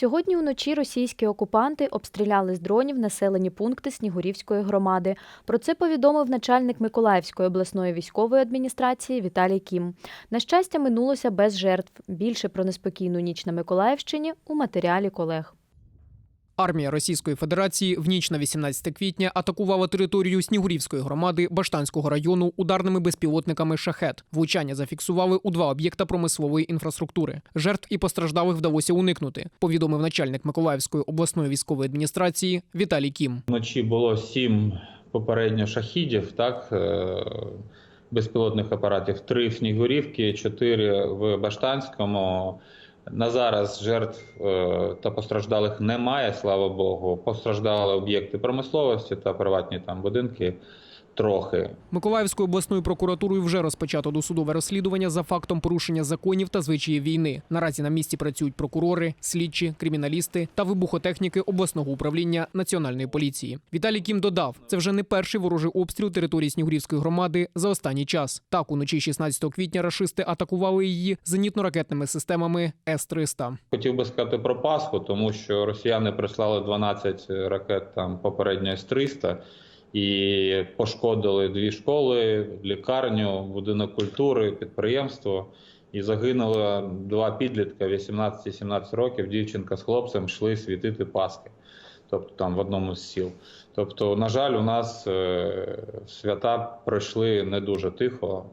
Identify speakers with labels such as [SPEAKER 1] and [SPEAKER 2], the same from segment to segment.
[SPEAKER 1] Сьогодні уночі російські окупанти обстріляли з дронів населені пункти Снігурівської громади. Про це повідомив начальник Миколаївської обласної військової адміністрації Віталій Кім. На щастя, минулося без жертв. Більше про неспокійну ніч на Миколаївщині у матеріалі колег.
[SPEAKER 2] Армія Російської Федерації в ніч на 18 квітня атакувала територію Снігурівської громади Баштанського району ударними безпілотниками шахет. Влучання зафіксували у два об'єкта промислової інфраструктури. Жертв і постраждалих вдалося уникнути. Повідомив начальник Миколаївської обласної військової адміністрації Віталій Кім.
[SPEAKER 3] Вночі було сім попередньо шахідів, так, е, безпілотних апаратів, три в Снігурівці, чотири в Баштанському. На зараз жертв е, та постраждалих немає, слава Богу. Постраждали об'єкти промисловості та приватні там будинки трохи.
[SPEAKER 2] Миколаївською обласною прокуратурою вже розпочато досудове розслідування за фактом порушення законів та звичаїв війни. Наразі на місці працюють прокурори, слідчі, криміналісти та вибухотехніки обласного управління національної поліції. Віталій Кім додав, це вже не перший ворожий обстріл території Снігурівської громади за останній час. Так, уночі 16 квітня рашисти атакували її зенітно-ракетними системами С-300.
[SPEAKER 3] Хотів би сказати про Пасху, тому що росіяни прислали 12 ракет там попередньо С-300 і пошкодили дві школи, лікарню, будинок культури, підприємство. І загинуло два підлітка 18-17 років. Дівчинка з хлопцем йшли світити Паски, тобто там в одному з сіл. Тобто, на жаль, у нас е, свята пройшли не дуже тихо,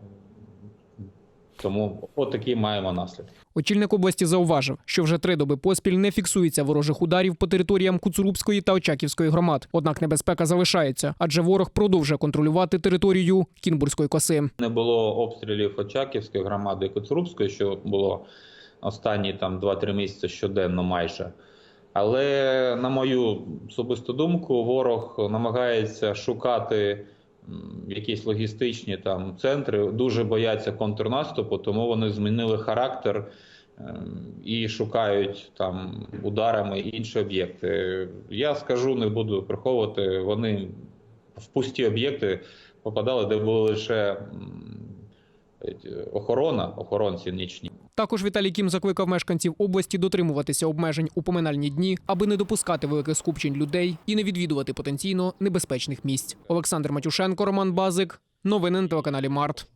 [SPEAKER 3] тому от такі маємо наслідки.
[SPEAKER 2] Очільник області зауважив, що вже три доби поспіль не фіксується ворожих ударів по територіям Куцурубської та Очаківської громад. Однак небезпека залишається, адже ворог продовжує контролювати територію Кінбурзької коси.
[SPEAKER 3] Не було обстрілів Очаківської громади і Коцурубської, що було останні там 2-3 місяці щоденно майже. Але, на мою особисту думку, ворог намагається шукати якісь логістичні там центри, дуже бояться контрнаступу, тому вони змінили характер ем, і шукають там ударами інші об'єкти. Я скажу, не буду приховувати, вони в пусті об'єкти попадали, де була лише охорона, охоронці нічні.
[SPEAKER 2] Також Віталій Кім закликав мешканців області дотримуватися обмежень у поминальні дні, аби не допускати великих скупчень людей і не відвідувати потенційно небезпечних місць. Олександр Матюшенко, Роман Базик. Новини на телеканалі Март.